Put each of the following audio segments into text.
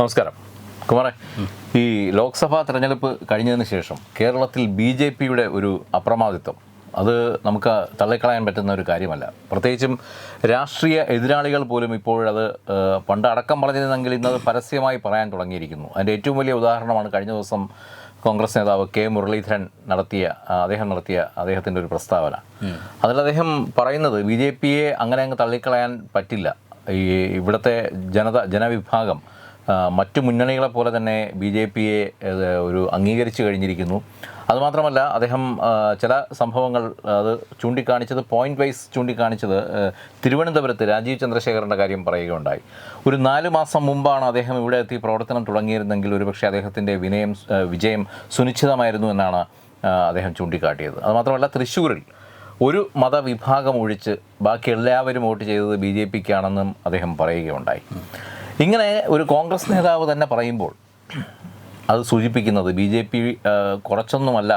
നമസ്കാരം. കുമാറെ ഈ ലോക്സഭാ തെരഞ്ഞെടുപ്പ് കഴിഞ്ഞതിന് ശേഷം കേരളത്തിൽ ബി ജെ പിയുടെ ഒരു അപ്രമാദിത്വം. അത് നമുക്ക് തള്ളിക്കളയാൻ പറ്റുന്ന ഒരു കാര്യമല്ല. പ്രത്യേകിച്ചും രാഷ്ട്രീയ എതിരാളികൾ പോലും ഇപ്പോഴത് പണ്ട് അടക്കം പറഞ്ഞിരുന്നെങ്കിൽ ഇന്നത് പരസ്യമായി പറയാൻ തുടങ്ങിയിരിക്കുന്നു. അതിന്റെ ഏറ്റവും വലിയ ഉദാഹരണമാണ് കഴിഞ്ഞ ദിവസം കോൺഗ്രസ് നേതാവ് കെ മുരളീധരൻ നടത്തിയ അദ്ദേഹം നടത്തിയ അദ്ദേഹത്തിന്റെ ഒരു പ്രസ്താവന. അതിൽ അദ്ദേഹം പറയുന്നത് ബി ജെ പിയെ അങ്ങനെ അങ്ങ് തള്ളിക്കളയാൻ പറ്റില്ല. ഈ ഇവിടുത്തെ ജനത ജനവിഭാഗം മറ്റു മുന്നണികളെ പോലെ തന്നെ ബി ജെ പിയെ ഒരു അംഗീകരിച്ചു കഴിഞ്ഞിരിക്കുന്നു. അതുമാത്രമല്ല അദ്ദേഹം ചില സംഭവങ്ങൾ അത് ചൂണ്ടിക്കാണിച്ചത് പോയിന്റ് വൈസ് ചൂണ്ടിക്കാണിച്ചത് തിരുവനന്തപുരത്ത് രാജീവ് ചന്ദ്രശേഖരന്റെ കാര്യം പറയുകയുണ്ടായി. ഒരു നാല് മാസം മുമ്പാണ് അദ്ദേഹം ഇവിടെ എത്തി പ്രവർത്തനം തുടങ്ങിയിരുന്നെങ്കിൽ ഒരുപക്ഷെ അദ്ദേഹത്തിന്റെ വിനയം വിജയം സുനിശ്ചിതമായിരുന്നു എന്നാണ് അദ്ദേഹം ചൂണ്ടിക്കാട്ടിയത്. അതുമാത്രമല്ല തൃശ്ശൂരിൽ ഒരു മതവിഭാഗം ഒഴിച്ച് ബാക്കി എല്ലാവരും വോട്ട് ചെയ്തത് ബി ജെ പിക്കാണെന്നും അദ്ദേഹം പറയുകയുണ്ടായി. ഇങ്ങനെ ഒരു കോൺഗ്രസ് നേതാവ് തന്നെ പറയുമ്പോൾ അത് സൂചിപ്പിക്കുന്നത് ബി ജെ പി കുറച്ചൊന്നുമല്ല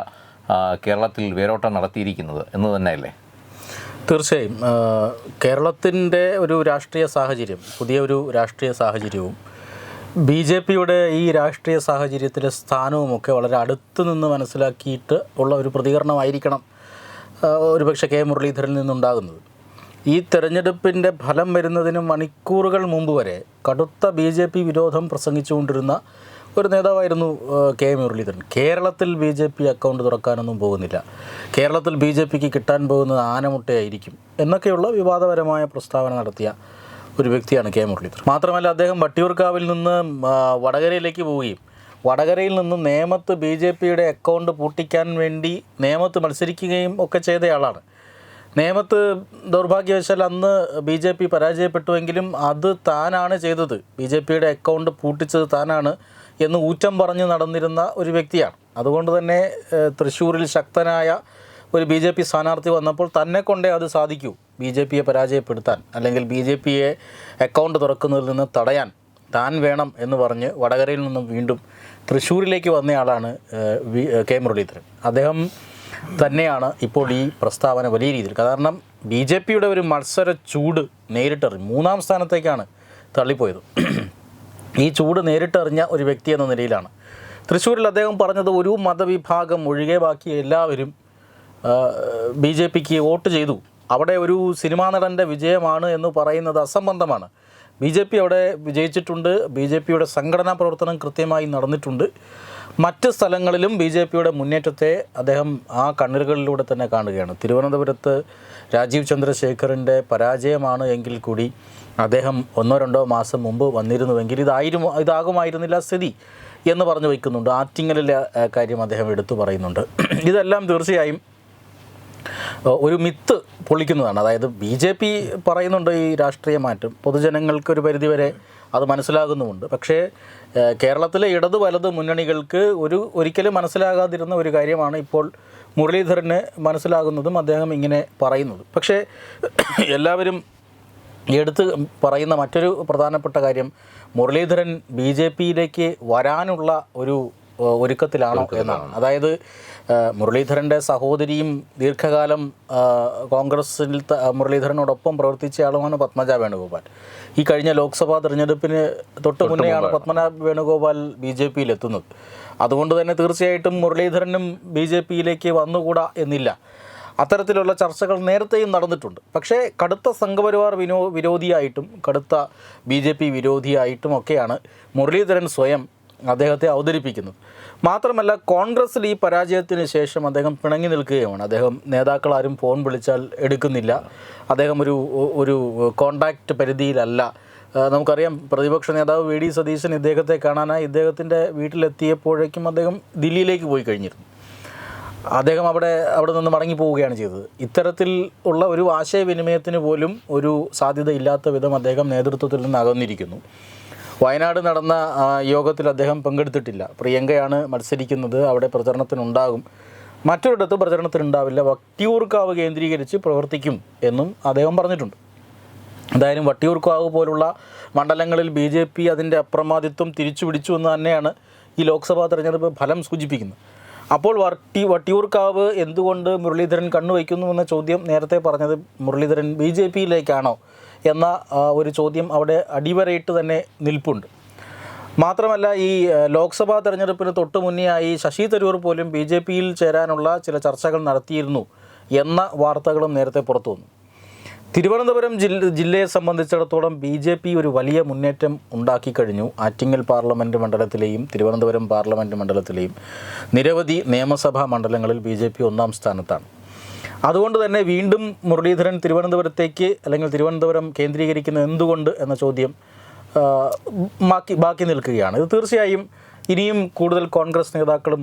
കേരളത്തിൽ വേരോട്ടം നടത്തിയിരിക്കുന്നത് എന്ന് തന്നെയല്ലേ? തീർച്ചയായും. കേരളത്തിന്റെ ഒരു രാഷ്ട്രീയ സാഹചര്യം പുതിയ ഒരു രാഷ്ട്രീയ സാഹചര്യവും ബി ജെ പിയുടെ ഈ രാഷ്ട്രീയ സാഹചര്യത്തിലെ സ്ഥാനവുമൊക്കെ വളരെ അടുത്ത് നിന്ന് മനസ്സിലാക്കിയിട്ട് ഉള്ള ഒരു പ്രതികരണമായിരിക്കണം ഒരുപക്ഷെ കെ മുരളീധരനിൽ നിന്നുണ്ടാകുന്നത്. ഈ തെരഞ്ഞെടുപ്പിന്റെ ഫലം വരുന്നതിന് മണിക്കൂറുകൾ മുമ്പ് വരെ കടുത്ത ബി ജെ പി വിരോധം പ്രസംഗിച്ചുകൊണ്ടിരുന്ന ഒരു നേതാവായിരുന്നു കെ മുരളീധരൻ. കേരളത്തിൽ ബി ജെ പി അക്കൗണ്ട് തുറക്കാനൊന്നും പോകുന്നില്ല. കേരളത്തിൽ ബി ജെ പിക്ക് കിട്ടാൻ പോകുന്നത് ആനമുട്ടയായിരിക്കും എന്നൊക്കെയുള്ള വിവാദപരമായ പ്രസ്താവന നടത്തിയ ഒരു വ്യക്തിയാണ് കെ മുരളീധരൻ. മാത്രമല്ല അദ്ദേഹം വട്ടിയൂർക്കാവിൽ നിന്ന് വടകരയിലേക്ക് പോവുകയും വടകരയിൽ നിന്ന് നേമത്ത് ബി ജെ പിയുടെ അക്കൗണ്ട് പൂട്ടിക്കാൻ വേണ്ടി നേമത്ത് മത്സരിക്കുകയും ഒക്കെ ചെയ്തയാളാണ്. നേമത്ത് ദൗർഭാഗ്യവശാൽ അന്ന് ബി ജെ പി പരാജയപ്പെട്ടുവെങ്കിലും അത് താനാണ് ചെയ്തത്. ബി ജെ പിയുടെ അക്കൗണ്ട് പൂട്ടിച്ചത് താനാണ് എന്ന് ഊറ്റം പറഞ്ഞ് നടന്നിരുന്ന ഒരു വ്യക്തിയാണ്. അതുകൊണ്ട് തന്നെ തൃശ്ശൂരിൽ ശക്തനായ ഒരു ബി ജെ പി സ്ഥാനാർത്ഥി വന്നപ്പോൾ തന്നെ കൊണ്ടേ അത് സാധിക്കൂ. ബി ജെ പിയെ പരാജയപ്പെടുത്താൻ അല്ലെങ്കിൽ ബി ജെ പിയെ അക്കൗണ്ട് തുറക്കുന്നതിൽ നിന്ന് തടയാൻ താൻ വേണം എന്ന് പറഞ്ഞ് വടകരയിൽ നിന്നും വീണ്ടും തൃശ്ശൂരിലേക്ക് വന്നയാളാണ് വി കെ മുരളീധരൻ. അദ്ദേഹം തന്നെയാണ് ഇപ്പോൾ ഈ പ്രസ്താവന വലിയ രീതിയിൽ. കാരണം ബി ജെ പിയുടെ ഒരു മത്സര ചൂട് നേരിട്ടറിഞ്ഞു മൂന്നാം സ്ഥാനത്തേക്കാണ് തള്ളിപ്പോയത്. ഈ ചൂട് നേരിട്ടറിഞ്ഞ ഒരു വ്യക്തി എന്ന നിലയിലാണ്. തൃശ്ശൂരിൽ അദ്ദേഹം പറഞ്ഞത് ഒരു മതവിഭാഗം ഒഴികെ ബാക്കി എല്ലാവരും ബി ജെ പിക്ക് വോട്ട് ചെയ്തു. അവിടെ ഒരു സിനിമാ നടന്റെ വിജയമാണ് എന്ന് പറയുന്നത് അസംബന്ധമാണ്. ബി ജെ പി അവിടെ വിജയിച്ചിട്ടുണ്ട്. ബി ജെ പിയുടെ സംഘടനാ പ്രവർത്തനം കൃത്യമായി നടന്നിട്ടുണ്ട്. മറ്റ് സ്ഥലങ്ങളിലും ബി ജെ പിയുടെ മുന്നേറ്റത്തെ അദ്ദേഹം ആ കണ്ണുകളിലൂടെ തന്നെ കാണുകയാണ്. തിരുവനന്തപുരത്ത് രാജീവ് ചന്ദ്രശേഖറിന്റെ പരാജയമാണ് എങ്കിൽ കൂടി അദ്ദേഹം ഒന്നോ രണ്ടോ മാസം മുമ്പ് വന്നിരുന്നുവെങ്കിൽ ഇതായിരുന്നു ഇതാകുമായിരുന്നില്ല സ്ഥിതി എന്ന് പറഞ്ഞു വയ്ക്കുന്നുണ്ട്. ആറ്റിങ്ങലിലെ കാര്യം അദ്ദേഹം എടുത്തു പറയുന്നുണ്ട്. ഇതെല്ലാം തീർച്ചയായും ഒരു മിത്ത് പൊളിക്കുന്നതാണ്. അതായത് ബി ജെ പി പറയുന്നുണ്ട് ഈ രാഷ്ട്രീയ മാറ്റം. പൊതുജനങ്ങൾക്ക് ഒരു പരിധിവരെ അത് മനസ്സിലാകുന്നുമുണ്ട്. പക്ഷേ കേരളത്തിലെ ഇടത് വലത് മുന്നണികൾക്ക് ഒരു ഒരിക്കലും മനസ്സിലാകാതിരുന്ന ഒരു കാര്യമാണ് ഇപ്പോൾ മുരളീധരന് മനസ്സിലാകുന്നതും അദ്ദേഹം ഇങ്ങനെ പറയുന്നത്. പക്ഷേ എല്ലാവരും എടുത്ത് പറയുന്ന മറ്റൊരു പ്രധാനപ്പെട്ട കാര്യം മുരളീധരൻ ബി ജെ പിയിലേക്ക് വരാനുള്ള ഒരു ഒരുക്കത്തിലാണോ എന്നാണ്. അതായത് മുരളീധരന്റെ സഹോദരിയും ദീർഘകാലം കോൺഗ്രസിൽ മുരളീധരനോടൊപ്പം പ്രവർത്തിച്ചയാളുമാണ് പത്മജ വേണുഗോപാൽ. ഈ കഴിഞ്ഞ ലോക്സഭാ തെരഞ്ഞെടുപ്പിന് തൊട്ട് മുന്നെയാണ് പത്മനാഭ വേണുഗോപാൽ ബി ജെ പിയിൽ എത്തുന്നത് അതുകൊണ്ട് തന്നെ തീർച്ചയായിട്ടും മുരളീധരനും ബി ജെ പിയിലേക്ക് വന്നുകൂടാ എന്നില്ല. അത്തരത്തിലുള്ള ചർച്ചകൾ നേരത്തെയും നടന്നിട്ടുണ്ട്. പക്ഷേ കടുത്ത സംഘപരിവാർ വിനോ വിരോധിയായിട്ടും കടുത്ത ബി ജെ പി വിരോധിയായിട്ടും ഒക്കെയാണ് മുരളീധരൻ സ്വയം അദ്ദേഹത്തെ അവതരിപ്പിക്കുന്നത് മാത്രമല്ല കോൺഗ്രസ്സിൽ ഈ പരാജയത്തിന് ശേഷം അദ്ദേഹം പിണങ്ങി നിൽക്കുകയാണ്. അദ്ദേഹം നേതാക്കൾ ആരും ഫോൺ വിളിച്ചാൽ എടുക്കുന്നില്ല. അദ്ദേഹം ഒരു ഒരു കോണ്ടാക്റ്റ് പരിധിയിലല്ല. നമുക്കറിയാം പ്രതിപക്ഷ നേതാവ് വി ഡി സതീശൻ ഇദ്ദേഹത്തെ കാണാനായി ഇദ്ദേഹത്തിന്റെ വീട്ടിലെത്തിയപ്പോഴേക്കും അദ്ദേഹം ദില്ലിയിലേക്ക് പോയി കഴിഞ്ഞിരുന്നു. അദ്ദേഹം അവിടെ അവിടെ നിന്ന് മടങ്ങി പോവുകയാണ് ചെയ്തത്. ഇത്തരത്തിൽ ഉള്ള ഒരു ആശയവിനിമയത്തിന് പോലും ഒരു സാധ്യത ഇല്ലാത്ത വിധം അദ്ദേഹം നേതൃത്വത്തിൽ നിന്ന് അകന്നിരിക്കുന്നു. വയനാട് നടന്ന യോഗത്തിൽ അദ്ദേഹം പങ്കെടുത്തിട്ടില്ല. പ്രിയങ്കയാണ് മത്സരിക്കുന്നത് അവിടെ പ്രചരണത്തിനുണ്ടാകും. മറ്റൊരിടത്ത് പ്രചരണത്തിനുണ്ടാവില്ല. വട്ടിയൂർക്കാവ് കേന്ദ്രീകരിച്ച് പ്രവർത്തിക്കും എന്നും അദ്ദേഹം പറഞ്ഞിട്ടുണ്ട്. എന്തായാലും വട്ടിയൂർക്കാവ് പോലുള്ള മണ്ഡലങ്ങളിൽ ബി ജെ പി അതിന്റെ അപ്രമാദിത്വം തിരിച്ചു പിടിച്ചു എന്ന് തന്നെയാണ് ഈ ലോക്സഭാ തെരഞ്ഞെടുപ്പ് ഫലം സൂചിപ്പിക്കുന്നത്. അപ്പോൾ വട്ടി വട്ടിയൂർക്കാവ് എന്തുകൊണ്ട് മുരളീധരൻ കണ്ണുവയ്ക്കുന്നു എന്ന ചോദ്യം നേരത്തെ പറഞ്ഞത് മുരളീധരൻ ബി ജെ പിയിലേക്കാണോ? എന്ന ഒരു ചോദ്യം അവിടെ അടിവരയിട്ട് തന്നെ നിൽപ്പുണ്ട്. മാത്രമല്ല ഈ ലോക്സഭാ തെരഞ്ഞെടുപ്പിന് തൊട്ട് മുന്നെയായി ശശി തരൂർ പോലും ബി ജെ പിയിൽ ചേരാനുള്ള ചില ചർച്ചകൾ നടത്തിയിരുന്നു എന്ന വാർത്തകളും നേരത്തെ പുറത്തു വന്നു. തിരുവനന്തപുരം ജില്ല ജില്ലയെ സംബന്ധിച്ചിടത്തോളം ബി ജെ പി ഒരു വലിയ മുന്നേറ്റം ഉണ്ടാക്കി കഴിഞ്ഞു. ആറ്റിങ്ങൽ പാർലമെന്റ് മണ്ഡലത്തിലെയും തിരുവനന്തപുരം പാർലമെന്റ് മണ്ഡലത്തിലെയും നിരവധി നിയമസഭാ മണ്ഡലങ്ങളിൽ ബി ഒന്നാം സ്ഥാനത്താണ്. അതുകൊണ്ട് തന്നെ വീണ്ടും മുരളീധരൻ തിരുവനന്തപുരത്തേക്ക് അല്ലെങ്കിൽ തിരുവനന്തപുരം കേന്ദ്രീകരിക്കുന്നത് എന്തുകൊണ്ട് എന്ന ചോദ്യം ബാക്കി ബാക്കി നിൽക്കുകയാണ്. ഇത് തീർച്ചയായും ഇനിയും കൂടുതൽ കോൺഗ്രസ് നേതാക്കളും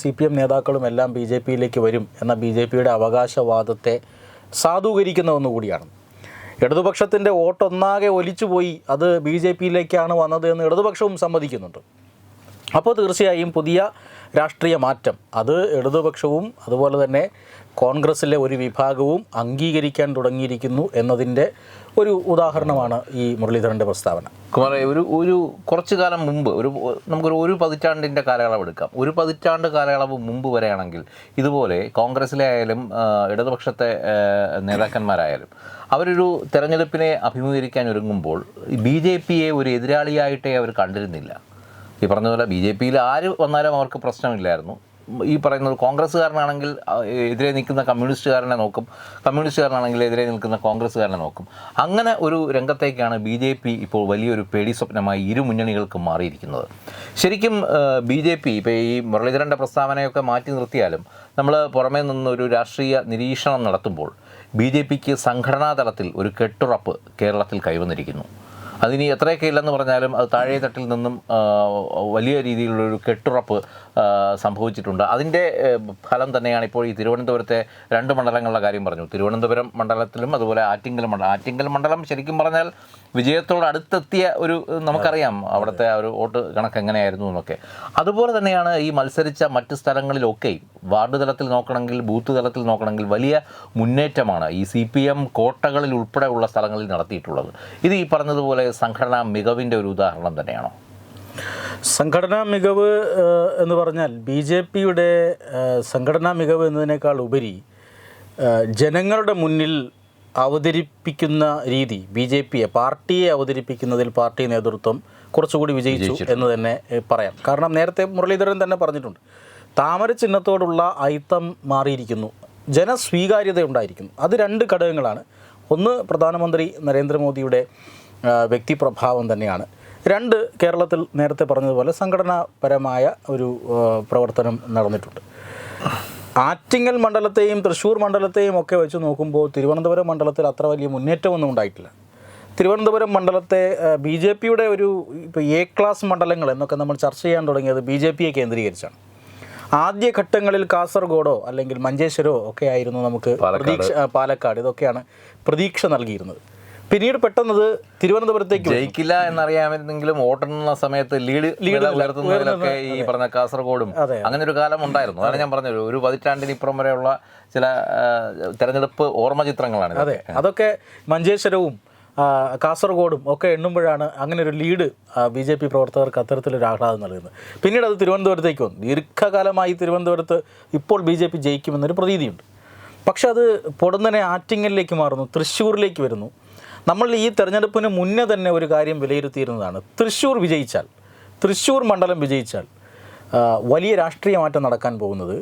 സി പി എം നേതാക്കളും എല്ലാം ബി ജെ പിയിലേക്ക് വരും എന്ന ബി ജെ പിയുടെ അവകാശവാദത്തെ സാധൂകരിക്കുന്ന ഒന്നുകൂടിയാണ്. ഇടതുപക്ഷത്തിന്റെ വോട്ടൊന്നാകെ ഒലിച്ചുപോയി അത് ബി ജെ പിയിലേക്കാണ് വന്നത് എന്ന് ഇടതുപക്ഷവും സമ്മതിക്കുന്നുണ്ട്. അപ്പോൾ തീർച്ചയായും പുതിയ രാഷ്ട്രീയ മാറ്റം. അത് ഇടതുപക്ഷവും അതുപോലെ തന്നെ കോൺഗ്രസ്സിലെ ഒരു വിഭാഗവും അംഗീകരിക്കാൻ തുടങ്ങിയിരിക്കുന്നു എന്നതിന്റെ ഒരു ഉദാഹരണമാണ് ഈ മുരളീധരന്റെ പ്രസ്താവന. കുമാറേ ഒരു ഒരു കുറച്ചു കാലം മുമ്പ് ഒരു നമുക്കൊരു ഒരു പതിറ്റാണ്ടിന്റെ കാലയളവ് എടുക്കാം. ഒരു പതിറ്റാണ്ട് കാലയളവ് മുമ്പ് വരെയാണെങ്കിൽ ഇതുപോലെ കോൺഗ്രസ്സിലെ ആയാലും ഇടതുപക്ഷത്തെ നേതാക്കന്മാരായാലും അവരൊരു തെരഞ്ഞെടുപ്പിനെ അഭിമുഖീകരിക്കാൻ ഒരുങ്ങുമ്പോൾ ബി ജെ പിയെ ഒരു എതിരാളിയായിട്ടേ അവർ കണ്ടിരുന്നില്ല. ഈ പറഞ്ഞതുപോലെ പോലെ ബി ജെ പിയിൽ ആര് വന്നാലും അവർക്ക് പ്രശ്നമില്ലായിരുന്നു. ഈ പറയുന്നത് കോൺഗ്രസ്സുകാരനാണെങ്കിൽ എതിരെ നിൽക്കുന്ന കമ്മ്യൂണിസ്റ്റുകാരനെ നോക്കും കമ്മ്യൂണിസ്റ്റുകാരനാണെങ്കിൽ എതിരെ നിൽക്കുന്ന കോൺഗ്രസ്സുകാരനെ നോക്കും. അങ്ങനെ ഒരു രംഗത്തേക്കാണ് ബി ജെ പി ഇപ്പോൾ വലിയൊരു പേടി സ്വപ്നമായി ഇരു മുന്നണികൾക്കും മാറിയിരിക്കുന്നത്. ശരിക്കും ബി ജെ പി ഇപ്പോൾ ഈ മുരളീധരന്റെ പ്രസ്താവനയൊക്കെ മാറ്റി നിർത്തിയാലും നമ്മൾ പുറമേ നിന്നൊരു രാഷ്ട്രീയ നിരീക്ഷണം നടത്തുമ്പോൾ ബി ജെ പിക്ക് സംഘടനാ തലത്തിൽ ഒരു കെട്ടുറപ്പ് കേരളത്തിൽ കൈവന്നിരിക്കുന്നു. അതിനി എത്രയൊക്കെ ഇല്ലെന്ന് പറഞ്ഞാലും അത് താഴെ തട്ടിൽ നിന്നും വലിയ രീതിയിലുള്ളൊരു കെട്ടുറപ്പ് സംഭവിച്ചിട്ടുണ്ട്. അതിന്റെ ഫലം തന്നെയാണ് ഇപ്പോൾ ഈ തിരുവനന്തപുരത്തെ രണ്ട് മണ്ഡലങ്ങളുടെ കാര്യം പറഞ്ഞു. തിരുവനന്തപുരം മണ്ഡലത്തിലും അതുപോലെ ആറ്റിങ്കൽ മണ്ഡലം ആറ്റിങ്കൽ മണ്ഡലം ശരിക്കും പറഞ്ഞാൽ വിജയത്തോട് അടുത്തെത്തിയ ഒരു നമുക്കറിയാം അവിടുത്തെ ആ ഒരു വോട്ട് കണക്ക് എങ്ങനെയായിരുന്നു എന്നൊക്കെ. അതുപോലെ തന്നെയാണ് ഈ മത്സരിച്ച മറ്റ് സ്ഥലങ്ങളിലൊക്കെയും വാർഡ് തലത്തിൽ നോക്കണമെങ്കിൽ ബൂത്ത് തലത്തിൽ നോക്കണമെങ്കിൽ വലിയ മുന്നേറ്റമാണ് ഈ സി പി എം കോട്ടകളിൽ ഉൾപ്പെടെയുള്ള സ്ഥലങ്ങളിൽ നടത്തിയിട്ടുള്ളത്. ഇത് ഈ പറഞ്ഞതുപോലെ സംഘടനാ മികവിന്റെ ഒരു ഉദാഹരണം തന്നെയാണോ? സംഘടനാ മികവ് എന്ന് പറഞ്ഞാൽ ബി ജെ പിയുടെ സംഘടനാ മികവ് എന്നതിനേക്കാൾ ഉപരി ജനങ്ങളുടെ മുന്നിൽ അവതരിപ്പിക്കുന്ന രീതി ബി ജെ പിയെ പാർട്ടിയെ അവതരിപ്പിക്കുന്നതിൽ പാർട്ടി നേതൃത്വം കുറച്ചുകൂടി വിജയിച്ചു എന്ന് തന്നെ പറയാം. കാരണം നേരത്തെ മുരളീധരൻ തന്നെ പറഞ്ഞിട്ടുണ്ട് താമര ചിഹ്നത്തോടുള്ള അയിത്തം മാറിയിരിക്കുന്നു ജനസ്വീകാര്യത ഉണ്ടായിരിക്കുന്നു അത് രണ്ട് ഘടകങ്ങളാണ്. ഒന്ന് പ്രധാനമന്ത്രി നരേന്ദ്രമോദിയുടെ വ്യക്തിപ്രഭാവം തന്നെയാണ്. രണ്ട് കേരളത്തിൽ നേരത്തെ പറഞ്ഞതുപോലെ സംഘടനാപരമായ ഒരു പ്രവർത്തനം നടന്നിട്ടുണ്ട്. ആറ്റിങ്ങൽ മണ്ഡലത്തെയും തൃശ്ശൂർ മണ്ഡലത്തെയും ഒക്കെ വെച്ച് നോക്കുമ്പോൾ തിരുവനന്തപുരം മണ്ഡലത്തിൽ അത്ര വലിയ മുന്നേറ്റമൊന്നും ഉണ്ടായിട്ടില്ല. തിരുവനന്തപുരം മണ്ഡലത്തെ ബി ജെ പിയുടെ ഒരു ഇപ്പോൾ എ ക്ലാസ് മണ്ഡലങ്ങൾ എന്നൊക്കെ നമ്മൾ ചർച്ച ചെയ്യാൻ തുടങ്ങിയത് ബി ജെ പിയെ കേന്ദ്രീകരിച്ചാണ്. ആദ്യ ഘട്ടങ്ങളിൽ കാസർഗോഡോ അല്ലെങ്കിൽ മഞ്ചേശ്വരോ ഒക്കെ ആയിരുന്നു നമുക്ക് പ്രതീക്ഷ പാലക്കാട് ഇതൊക്കെയാണ് പ്രതീക്ഷ നൽകിയിരുന്നത്. പിന്നീട് പെട്ടെന്നത് തിരുവനന്തപുരത്തേക്ക് വന്നു. ജയിക്കില്ല എന്നറിയാമെന്നെങ്കിലും ഓട്ടുന്ന സമയത്ത് ലീഡ് ലീഡ് ഉയർത്തുന്നതിലൊക്കെ ഈ പറഞ്ഞ കാസർഗോഡും അങ്ങനെ ഒരു കാലം ഉണ്ടായിരുന്നു. അതാണ് ഞാൻ പറഞ്ഞത്. ഒരു പതിറ്റാണ്ടിന് ഇപ്പുറം വരെയുള്ള ചില തെരഞ്ഞെടുപ്പ് ഓർമ്മ ചിത്രങ്ങളാണ് അതെ അതൊക്കെ മഞ്ചേശ്വരവും കാസർഗോഡും ഒക്കെ എണ്ണുമ്പോഴാണ് അങ്ങനെ ഒരു ലീഡ് ബി ജെ പി പ്രവർത്തകർക്ക് അത്തരത്തിലൊരു ആഹ്ലാദം നൽകുന്നത്. പിന്നീട് അത് തിരുവനന്തപുരത്തേക്ക് വന്നു. ദീർഘകാലമായി തിരുവനന്തപുരത്ത് ഇപ്പോൾ ബി ജെ പി ജയിക്കുമെന്നൊരു പ്രതീതിയുണ്ട്. പക്ഷെ അത് പൊടുന്നനെ ആറ്റിങ്ങലിലേക്ക് മാറുന്നു തൃശ്ശൂരിലേക്ക് വരുന്നു. നമ്മൾ ഈ തെരഞ്ഞെടുപ്പിന് മുന്നേ തന്നെ ഒരു കാര്യം വിലയിരുത്തിയിരുന്നതാണ്. തൃശ്ശൂർ വിജയിച്ചാൽ തൃശ്ശൂർ മണ്ഡലം വിജയിച്ചാൽ വലിയ രാഷ്ട്രീയ മാറ്റം നടക്കാൻ പോകുന്നത്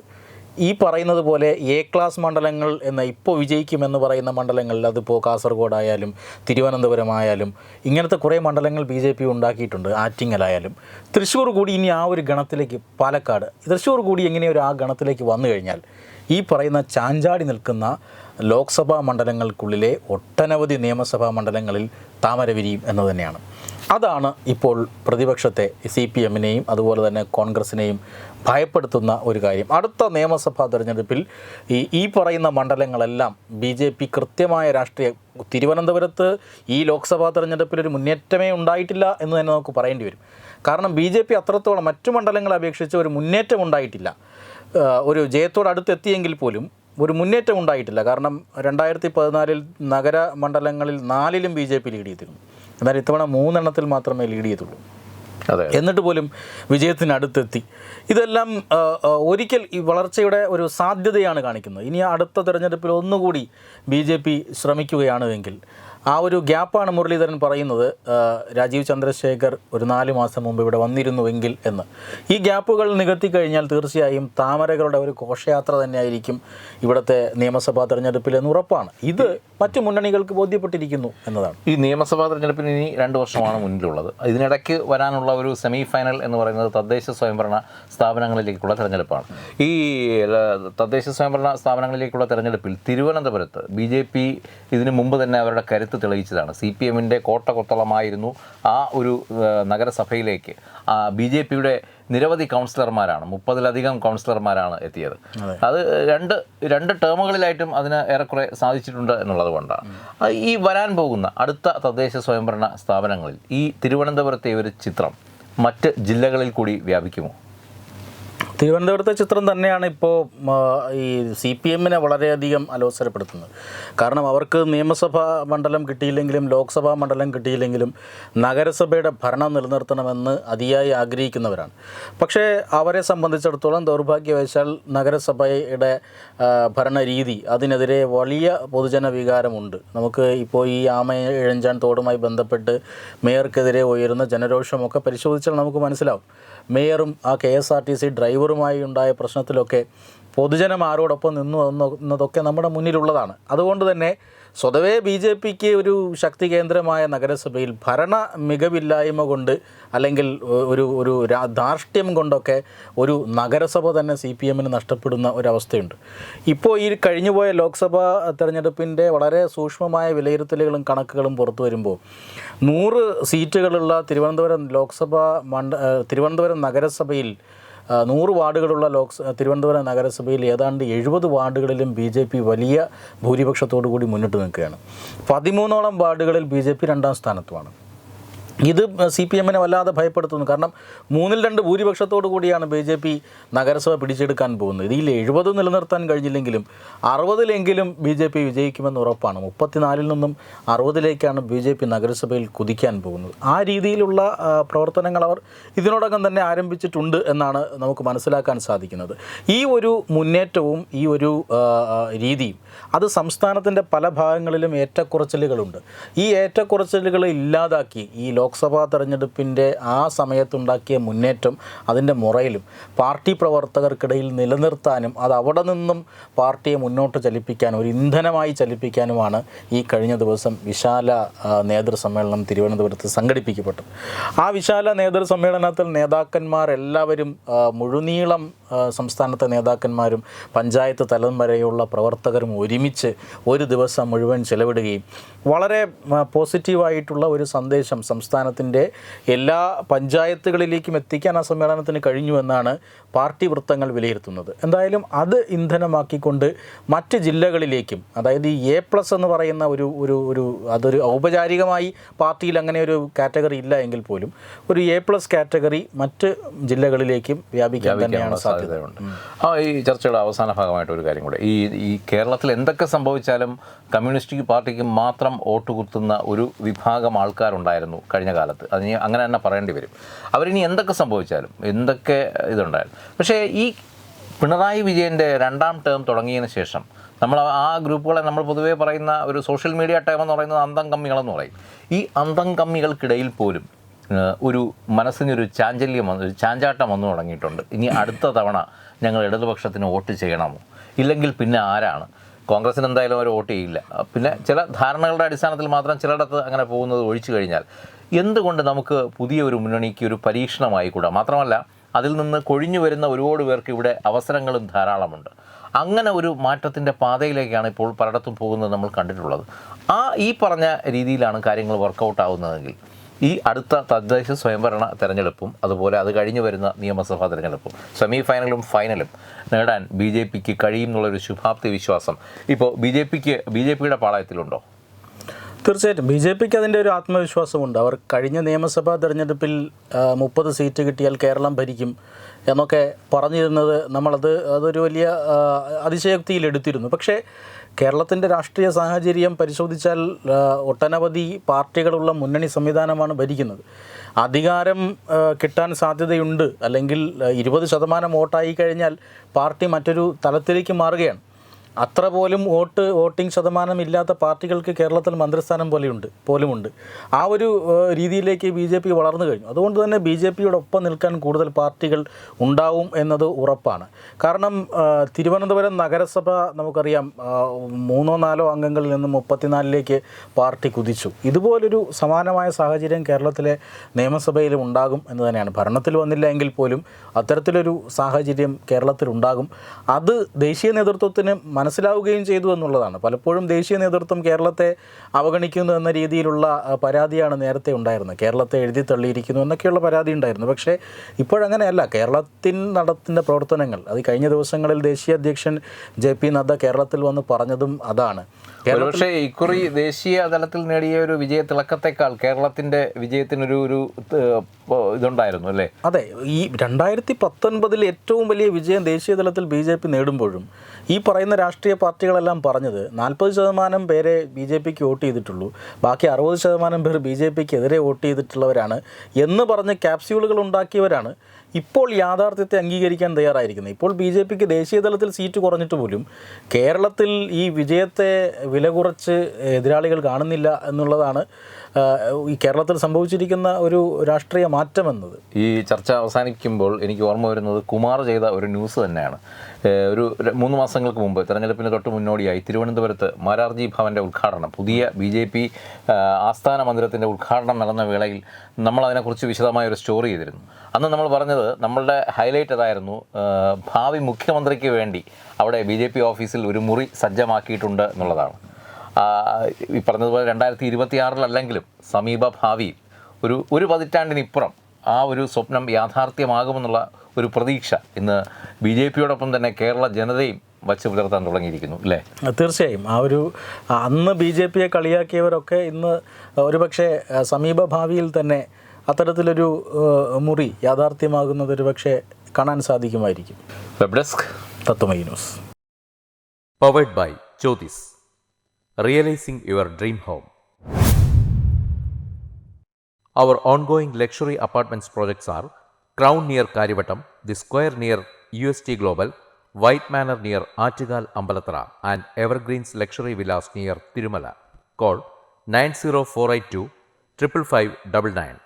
ഈ പറയുന്നത് പോലെ എ ക്ലാസ് മണ്ഡലങ്ങൾ എന്ന ഇപ്പോൾ വിജയിക്കുമെന്ന് പറയുന്ന മണ്ഡലങ്ങളിൽ അതിപ്പോൾ കാസർഗോഡായാലും തിരുവനന്തപുരമായാലും ഇങ്ങനത്തെ കുറേ മണ്ഡലങ്ങൾ ബി ജെ പി ഉണ്ടാക്കിയിട്ടുണ്ട് ആറ്റിങ്ങലായാലും. തൃശ്ശൂർ കൂടി ഇനി ആ ഒരു ഗണത്തിലേക്ക് പാലക്കാട് തൃശ്ശൂർ കൂടി എങ്ങനെയൊരു ആ ഗണത്തിലേക്ക് വന്നു കഴിഞ്ഞാൽ ഈ പറയുന്ന ചാഞ്ചാടി നിൽക്കുന്ന ലോക്സഭാ മണ്ഡലങ്ങൾക്കുള്ളിലെ ഒട്ടനവധി നിയമസഭാ മണ്ഡലങ്ങളിൽ താമര വിരിയും എന്ന് തന്നെയാണ്. അതാണ് ഇപ്പോൾ പ്രതിപക്ഷത്തെ സി പി എമ്മിനെയും അതുപോലെ തന്നെ കോൺഗ്രസിനെയും ഭയപ്പെടുത്തുന്ന ഒരു കാര്യം. അടുത്ത നിയമസഭാ തെരഞ്ഞെടുപ്പിൽ ഈ ഈ പറയുന്ന മണ്ഡലങ്ങളെല്ലാം ബി ജെ പി കൃത്യമായ രാഷ്ട്രീയ തിരുവനന്തപുരത്ത് ഈ ലോക്സഭാ തെരഞ്ഞെടുപ്പിൽ ഒരു മുന്നേറ്റമേ ഉണ്ടായിട്ടില്ല എന്ന് തന്നെ നമുക്ക് പറയേണ്ടി വരും. കാരണം ബി ജെ പി അത്രത്തോളം മറ്റു മണ്ഡലങ്ങളെ അപേക്ഷിച്ച് ഒരു മുന്നേറ്റം ഉണ്ടായിട്ടില്ല. ഒരു ജയത്തോട് അടുത്തെത്തിയെങ്കിൽ പോലും ഒരു മുന്നേറ്റം ഉണ്ടായിട്ടില്ല. കാരണം രണ്ടായിരത്തി പതിനാലിൽ നഗര മണ്ഡലങ്ങളിൽ നാലിലും ബി ജെ പി ലീഡ് ചെയ്തിരുന്നു. എന്നാൽ ഇത്തവണ മൂന്നെണ്ണത്തിൽ മാത്രമേ ലീഡ് ചെയ്തുള്ളൂ. എന്നിട്ട് പോലും വിജയത്തിന് അടുത്തെത്തി ഇതെല്ലാം ഒരിക്കൽ ഈ വളർച്ചയുടെ ഒരു സാധ്യതയാണ് കാണിക്കുന്നത്. ഇനി അടുത്ത തെരഞ്ഞെടുപ്പിൽ ഒന്നുകൂടി ബി ജെ പി ശ്രമിക്കുകയാണ് എങ്കിൽ ആ ഒരു ഗ്യാപ്പാണ് മുരളീധരൻ പറയുന്നത് രാജീവ് ചന്ദ്രശേഖർ ഒരു നാല് മാസം മുമ്പ് ഇവിടെ വന്നിരുന്നുവെങ്കിൽ എന്ന്. ഈ ഗ്യാപ്പുകൾ നികത്തി കഴിഞ്ഞാൽ തീർച്ചയായും താമരകളുടെ ഒരു ഘോഷയാത്ര തന്നെയായിരിക്കും ഇവിടുത്തെ നിയമസഭാ തെരഞ്ഞെടുപ്പിൽ എന്ന് ഉറപ്പാണ്. ഇത് മറ്റു മുന്നണികൾക്ക് ബോധ്യപ്പെട്ടിരിക്കുന്നു എന്നതാണ്. ഈ നിയമസഭാ തെരഞ്ഞെടുപ്പിന് ഇനി രണ്ട് വർഷമാണ് മുന്നിലുള്ളത്. ഇതിനിടയ്ക്ക് വരാനുള്ള ഒരു സെമി ഫൈനൽ എന്ന് പറയുന്നത് തദ്ദേശ സ്വയംഭരണ സ്ഥാപനങ്ങളിലേക്കുള്ള തെരഞ്ഞെടുപ്പാണ്. ഈ തദ്ദേശ സ്വയംഭരണ സ്ഥാപനങ്ങളിലേക്കുള്ള തെരഞ്ഞെടുപ്പിൽ തിരുവനന്തപുരത്ത് ബി ജെ പി ഇതിനു മുമ്പ് തന്നെ അവരുടെ കരുത്ത് തെളിയിച്ചതാണ്. സി പി എമ്മിന്റെ കോട്ട കൊത്തളമായിരുന്നു ആ ഒരു നഗരസഭയിലേക്ക്. ബി ജെ പിയുടെ നിരവധി കൗൺസിലർമാരാണ് മുപ്പതിലധികം കൗൺസിലർമാരാണ് എത്തിയത്. അത്. രണ്ട് രണ്ട് ടേമുകളിലായിട്ടും അതിന് ഏറെക്കുറെ സാധിച്ചിട്ടുണ്ട് എന്നുള്ളത് കൊണ്ടാണ്. ഈ വരാൻ പോകുന്ന അടുത്ത തദ്ദേശ സ്വയംഭരണ സ്ഥാപനങ്ങളിൽ ഈ തിരുവനന്തപുരത്തെ ഒരു ചിത്രം മറ്റ് ജില്ലകളിൽ കൂടി വ്യാപിക്കുമോ? തിരുവനന്തപുരത്തെ ചിത്രം തന്നെയാണ് ഇപ്പോൾ ഈ സി പി എമ്മിനെ വളരെയധികം അലോസരപ്പെടുത്തുന്നത്. കാരണം അവർക്ക് നിയമസഭാ മണ്ഡലം കിട്ടിയില്ലെങ്കിലും ലോക്സഭാ മണ്ഡലം കിട്ടിയില്ലെങ്കിലും നഗരസഭയുടെ ഭരണം നിലനിർത്തണമെന്ന് അതിയായി ആഗ്രഹിക്കുന്നവരാണ്. പക്ഷേ അവരെ സംബന്ധിച്ചിടത്തോളം ദൗർഭാഗ്യവശാൽ നഗരസഭയുടെ ഭരണരീതി അതിനെതിരെ വലിയ പൊതുജന വികാരമുണ്ട് നമുക്ക് ഇപ്പോൾ ഈ ആമ ഇഴഞ്ചാൻ തോടുമായി ബന്ധപ്പെട്ട് മേയർക്കെതിരെ ഉയരുന്ന ജനരോഷമൊക്കെ പരിശോധിച്ചാൽ നമുക്ക് മനസ്സിലാവും. മേയറും ആ K S R T C ഡ്രൈവറുമായി ഉണ്ടായ പ്രശ്നത്തിലൊക്കെ പൊതുജനം ആരോടൊപ്പം നിന്നു എന്ന- എന്നതൊക്കെ നമ്മുടെ മുന്നിലുള്ളതാണ്. അതുകൊണ്ട് തന്നെ സ്വതവേ ബി ജെ പിക്ക് ഒരു ശക്തി കേന്ദ്രമായ നഗരസഭയിൽ ഭരണ മികവില്ലായ്മ കൊണ്ട് അല്ലെങ്കിൽ ഒരു ഒരു ധാർഷ്ട്യം കൊണ്ടൊക്കെ ഒരു നഗരസഭ തന്നെ സി പി എമ്മിന് നഷ്ടപ്പെടുന്ന ഒരവസ്ഥയുണ്ട്. ഇപ്പോൾ ഈ കഴിഞ്ഞുപോയ ലോക്സഭാ തെരഞ്ഞെടുപ്പിന്റെ വളരെ സൂക്ഷ്മമായ വിലയിരുത്തലുകളും കണക്കുകളും പുറത്തു വരുമ്പോൾ നൂറ് സീറ്റുകളുള്ള തിരുവനന്തപുരം ലോക്സഭാ മണ്ഡ തിരുവനന്തപുരം നഗരസഭയിൽ നൂറ് വാർഡുകളുള്ള ലോക്സ തിരുവനന്തപുരം നഗരസഭയിൽ ഏതാണ്ട് എഴുപത് വാർഡുകളിലും ബി ജെ പി വലിയ ഭൂരിപക്ഷത്തോടു കൂടി മുന്നിട്ട് നിൽക്കുകയാണ്. പതിമൂന്നോളം വാർഡുകളിൽ ബി ജെ പി രണ്ടാം സ്ഥാനത്തുമാണ്. ഇത് സി പി എമ്മിനെ വല്ലാതെ ഭയപ്പെടുത്തുന്നു. കാരണം മൂന്നിൽ രണ്ട് ഭൂരിപക്ഷത്തോടു കൂടിയാണ് ബി ജെ പി നഗരസഭ പിടിച്ചെടുക്കാൻ പോകുന്നത്. ഇതിൽ എഴുപത് നിലനിർത്താൻ കഴിഞ്ഞില്ലെങ്കിലും അറുപതിലെങ്കിലും ബി ജെ പി വിജയിക്കുമെന്ന് ഉറപ്പാണ്. മുപ്പത്തിനാലിൽ നിന്നും അറുപതിലേക്കാണ് ബി ജെ പി നഗരസഭയിൽ കുതിക്കാൻ പോകുന്നത്. ആ രീതിയിലുള്ള പ്രവർത്തനങ്ങൾ അവർ ഇതിനോടകം തന്നെ ആരംഭിച്ചിട്ടുണ്ട് എന്നാണ് നമുക്ക് മനസ്സിലാക്കാൻ സാധിക്കുന്നത്. ഈ ഒരു മുന്നേറ്റവും ഈ ഒരു രീതിയും അത് സംസ്ഥാനത്തിന്റെ പല ഭാഗങ്ങളിലും ഏറ്റക്കുറച്ചിലുകളുണ്ട്. ഈ ഏറ്റക്കുറച്ചിലുകൾ ഇല്ലാതാക്കി ഈ ലോക്സഭാ തെരഞ്ഞെടുപ്പിന്റെ ആ സമയത്തുണ്ടാക്കിയ മുന്നേറ്റം അതിന്റെ മുറയിലും പാർട്ടി പ്രവർത്തകർക്കിടയിൽ നിലനിർത്താനും അത് അവിടെ നിന്നും പാർട്ടിയെ മുന്നോട്ട് ചലിപ്പിക്കാനും ഒരു ഇന്ധനമായി ചലിപ്പിക്കാനുമാണ് ഈ കഴിഞ്ഞ ദിവസം വിശാല നേതൃസമ്മേളനം തിരുവനന്തപുരത്ത് സംഘടിപ്പിക്കപ്പെട്ടത്. ആ വിശാല നേതൃസമ്മേളനത്തിൽ നേതാക്കന്മാരെല്ലാവരും മുഴുനീളം സംസ്ഥാനത്തെ നേതാക്കന്മാരും പഞ്ചായത്ത് തലം വരെയുള്ള പ്രവർത്തകരും ഒരുമിച്ച് ഒരു ദിവസം മുഴുവൻ ചെലവിടുകയും വളരെ പോസിറ്റീവായിട്ടുള്ള ഒരു സന്ദേശം സംസ്ഥാനത്തിന്റെ എല്ലാ പഞ്ചായത്തുകളിലേക്കും എത്തിക്കാൻ ആ സമ്മേളനത്തിന് കഴിഞ്ഞു എന്നാണ് പാർട്ടി വൃത്തങ്ങൾ വിലയിരുത്തുന്നത്. എന്തായാലും അത് ഇന്ധനമാക്കിക്കൊണ്ട് മറ്റ് ജില്ലകളിലേക്കും അതായത് ഈ എ പ്ലസ് എന്ന് പറയുന്ന ഒരു ഒരു ഒരു അതൊരു ഔപചാരികമായി പാർട്ടിയിൽ അങ്ങനെ ഒരു കാറ്റഗറി ഇല്ല എങ്കിൽ പോലും ഒരു എ പ്ലസ് കാറ്റഗറി മറ്റ് ജില്ലകളിലേക്കും വ്യാപിക്കാൻ തന്നെയാണ് സാധ്യത. സാധ്യതയുണ്ട്. ആ ഈ ചർച്ചയുടെ അവസാന ഭാഗമായിട്ട് ഒരു കാര്യം കൂടെ. ഈ ഈ കേരളത്തിൽ എന്തൊക്കെ സംഭവിച്ചാലും കമ്മ്യൂണിസ്റ്റ് പാർട്ടിക്ക് മാത്രം വോട്ട് കുത്തുന്ന ഒരു വിഭാഗം ആൾക്കാരുണ്ടായിരുന്നു കഴിഞ്ഞ കാലത്ത്. അതിന് അങ്ങനെ തന്നെ പറയേണ്ടി വരും. അവരിനി എന്തൊക്കെ സംഭവിച്ചാലും എന്തൊക്കെ ഇതുണ്ടായിരുന്നു പക്ഷേ ഈ പിണറായി വിജയന്റെ രണ്ടാം ടേം തുടങ്ങിയതിന് ശേഷം നമ്മൾ ആ ഗ്രൂപ്പുകളെ നമ്മൾ പൊതുവേ പറയുന്ന ഒരു സോഷ്യൽ മീഡിയ ടേം എന്ന് പറയുന്നത് അന്തം കമ്മികളെന്ന് പറയും. ഈ അന്തം കമ്മികൾക്കിടയിൽ പോലും ഒരു മനസ്സിനൊരു ചാഞ്ചല്യം വന്നു ഒരു ചാഞ്ചാട്ടം വന്നു തുടങ്ങിയിട്ടുണ്ട്. ഇനി അടുത്ത തവണ ഞങ്ങൾ ഇടതുപക്ഷത്തിന് വോട്ട് ചെയ്യണമോ? ഇല്ലെങ്കിൽ പിന്നെ ആരാണ്? കോൺഗ്രസിന് എന്തായാലും അവർ വോട്ട് ചെയ്യില്ല. പിന്നെ ചില ധാരണകളുടെ അടിസ്ഥാനത്തിൽ മാത്രം ചിലയിടത്ത് അങ്ങനെ പോകുന്നത് ഒഴിച്ചു കഴിഞ്ഞാൽ എന്തുകൊണ്ട് നമുക്ക് പുതിയ ഒരു മുന്നണിക്ക് ഒരു പരീക്ഷണമായി കൂടാ? മാത്രമല്ല അതിൽ നിന്ന് കൊഴിഞ്ഞു വരുന്ന ഒരുപാട് പേർക്ക് ഇവിടെ അവസരങ്ങളും ധാരാളമുണ്ട്. അങ്ങനെ ഒരു മാറ്റത്തിന്റെ പാതയിലേക്കാണ് ഇപ്പോൾ പലയിടത്തും പോകുന്നത് നമ്മൾ കണ്ടിട്ടുള്ളത്. ആ ഈ പറഞ്ഞ രീതിയിലാണ് കാര്യങ്ങൾ വർക്കൗട്ട് ആവുന്നതെങ്കിൽ ഈ അടുത്ത തദ്ദേശ സ്വയംഭരണ തെരഞ്ഞെടുപ്പും അതുപോലെ അത് കഴിഞ്ഞു വരുന്ന നിയമസഭാ തെരഞ്ഞെടുപ്പും സെമി ഫൈനലും ഫൈനലും നേടാൻ ബി ജെ പിക്ക് കഴിയും എന്നുള്ളൊരു ശുഭാപ്തി വിശ്വാസം. ഇപ്പോൾ ബി ജെ പിക്ക് ബി ജെ പിയുടെ പാളയത്തിലുണ്ടോ? തീർച്ചയായിട്ടും. ബി ജെ പിക്ക് അതിന്റെ ഒരു ആത്മവിശ്വാസമുണ്ട്. അവർ കഴിഞ്ഞ നിയമസഭാ തെരഞ്ഞെടുപ്പിൽ മുപ്പത് സീറ്റ് കിട്ടിയാൽ കേരളം ഭരിക്കും എന്നൊക്കെ പറഞ്ഞിരുന്നത് നമ്മളത് അതൊരു വലിയ അതിശയോക്തിയിൽ എടുത്തിരുന്നു. പക്ഷേ കേരളത്തിന്റെ രാഷ്ട്രീയ സാഹചര്യം പരിശോധിച്ചാൽ ഒട്ടനവധി പാർട്ടികളുള്ള മുന്നണി സംവിധാനമാണ് ഭരിക്കുന്നത്. അധികാരം കിട്ടാൻ സാധ്യതയുണ്ട്. അല്ലെങ്കിൽ ഇരുപത് ശതമാനം വോട്ടായി കഴിഞ്ഞാൽ പാർട്ടി മറ്റൊരു തലത്തിലേക്ക് മാറുകയാണ്. അത്ര പോലും വോട്ട് വോട്ടിംഗ് ശതമാനം ഇല്ലാത്ത പാർട്ടികൾക്ക് കേരളത്തിൽ മന്ത്രിസ്ഥാനം പോലെയുണ്ട് പോലുമുണ്ട്. ആ ഒരു രീതിയിലേക്ക് ബി ജെ പി വളർന്നു കഴിഞ്ഞു. അതുകൊണ്ട് തന്നെ ബി ജെ പിയുടെ ഒപ്പം നിൽക്കാൻ കൂടുതൽ പാർട്ടികൾ ഉണ്ടാവും എന്നത് ഉറപ്പാണ്. കാരണം തിരുവനന്തപുരം നഗരസഭ നമുക്കറിയാം മൂന്നോ നാലോ അംഗങ്ങളിൽ നിന്ന് മുപ്പത്തിനാലിലേക്ക് പാർട്ടി കുതിച്ചു. ഇതുപോലൊരു സമാനമായ സാഹചര്യം കേരളത്തിലെ നിയമസഭയിലും ഉണ്ടാകും എന്ന് തന്നെയാണ്. ഭരണത്തിൽ വന്നില്ല എങ്കിൽ പോലും അത്തരത്തിലൊരു സാഹചര്യം കേരളത്തിലുണ്ടാകും. അത് ദേശീയ നേതൃത്വത്തിന് മനസ്സിലാവുകയും ചെയ്തു എന്നുള്ളതാണ്. പലപ്പോഴും ദേശീയ നേതൃത്വം കേരളത്തെ അവഗണിക്കുന്നു എന്ന രീതിയിലുള്ള പരാതിയാണ് നേരത്തെ ഉണ്ടായിരുന്നത്. കേരളത്തെ എഴുതി തള്ളിയിരിക്കുന്നു എന്നൊക്കെയുള്ള പരാതി ഉണ്ടായിരുന്നു. പക്ഷേ ഇപ്പോഴങ്ങനെയല്ല. കേരളത്തിൽ നടത്തുന്ന പ്രവർത്തനങ്ങൾ അത് കഴിഞ്ഞ ദിവസങ്ങളിൽ ദേശീയ അധ്യക്ഷൻ ജെ പി നദ്ദ കേരളത്തിൽ വന്ന് പറഞ്ഞതും അതാണ്. ഒരുപക്ഷെ ഇക്കുറി ദേശീയ തലത്തിൽ നേടിയ ഒരു വിജയ തിളക്കത്തെക്കാൾ കേരളത്തിന്റെ വിജയത്തിനൊരു ഒരു ഇതുണ്ടായിരുന്നു അല്ലേ? അതെ ഈ രണ്ടായിരത്തി പത്തൊൻപതിൽ ഏറ്റവും വലിയ വിജയം ദേശീയ തലത്തിൽ ബി ജെ പി നേടുമ്പോഴും ഈ പറയുന്ന രാഷ്ട്രീയ പാർട്ടികളെല്ലാം പറഞ്ഞത് നാൽപ്പത് ശതമാനം പേരെ ബി ജെ പിക്ക് വോട്ട് ചെയ്തിട്ടുള്ളൂ. ബാക്കി അറുപത് ശതമാനം പേർ ബി ജെ പിക്ക് എതിരെ വോട്ട് ചെയ്തിട്ടുള്ളവരാണ് എന്ന് പറഞ്ഞ് ക്യാപ്സ്യൂളുകൾ ഉണ്ടാക്കിയവരാണ്. ഇപ്പോൾ യാഥാർത്ഥ്യത്തെ അംഗീകരിക്കാൻ തയ്യാറായിരിക്കുന്നത് ഇപ്പോൾ ബി ജെ പിക്ക് ദേശീയ തലത്തിൽ സീറ്റ് കുറഞ്ഞിട്ട് പോലും കേരളത്തിൽ ഈ വിജയത്തെ വില കുറച്ച് എതിരാളികൾ കാണുന്നില്ല എന്നുള്ളതാണ് ഈ കേരളത്തിൽ സംഭവിച്ചിരിക്കുന്ന ഒരു രാഷ്ട്രീയ മാറ്റം എന്നത് ഈ ചർച്ച അവസാനിക്കുമ്പോൾ എനിക്ക് ഓർമ്മ വരുന്നത് കുമാർ ചെയ്ത ഒരു ന്യൂസ് തന്നെയാണ്. ഒരു മൂന്ന് മാസങ്ങൾക്ക് മുമ്പ് തെരഞ്ഞെടുപ്പിന് തൊട്ട് മുന്നോടിയായി തിരുവനന്തപുരത്ത് മാരാർജി ഭവന്റെ ഉദ്ഘാടനം. പുതിയ ബി ജെ പി ആസ്ഥാന മന്ദിരത്തിന്റെ ഉദ്ഘാടനം നടന്ന വേളയിൽ നമ്മൾ അതിനെക്കുറിച്ച് വിശദമായ ഒരു സ്റ്റോറി ചെയ്തിരുന്നു. അന്ന് നമ്മൾ പറഞ്ഞത് നമ്മളുടെ ഹൈലൈറ്റ് അതായിരുന്നു ഭാവി മുഖ്യമന്ത്രിക്ക് വേണ്ടി അവിടെ ബി ജെ പി ഓഫീസിൽ ഒരു മുറി സജ്ജമാക്കിയിട്ടുണ്ട് എന്നുള്ളതാണ്. ഈ പറഞ്ഞതുപോലെ രണ്ടായിരത്തി ഇരുപത്തി ആറിലല്ലെങ്കിലും സമീപ ഭാവിയിൽ ഒരു ഒരു പതിറ്റാണ്ടിനിപ്പുറം ആ ഒരു സ്വപ്നം യാഥാർത്ഥ്യമാകുമെന്നുള്ള ഒരു പ്രതീക്ഷ ഇന്ന് ബി ജെ പിയോടൊപ്പം തന്നെ കേരള ജനതയും വച്ച് പുലർത്താൻ തുടങ്ങിയിരിക്കുന്നു അല്ലേ? തീർച്ചയായും. ആ ഒരു അന്ന് ബി ജെ പിയെ കളിയാക്കിയവരൊക്കെ ഇന്ന് ഒരുപക്ഷെ സമീപഭാവിയിൽ സമീപ ഭാവിയിൽ തന്നെ അത്തരത്തിലൊരു മുറി യാഥാർത്ഥ്യമാകുന്നത് ഒരുപക്ഷെ കാണാൻ സാധിക്കുമായിരിക്കും web desk Tatwamayi news powered by Jyothis realising your dream home Our ongoing luxury apartments projects are Crown near Karivattam, The Square near UST Global, White Manor near Achigal Ambalatra, and Evergreens Luxury Villas near Tirumala. Call 90482 55599.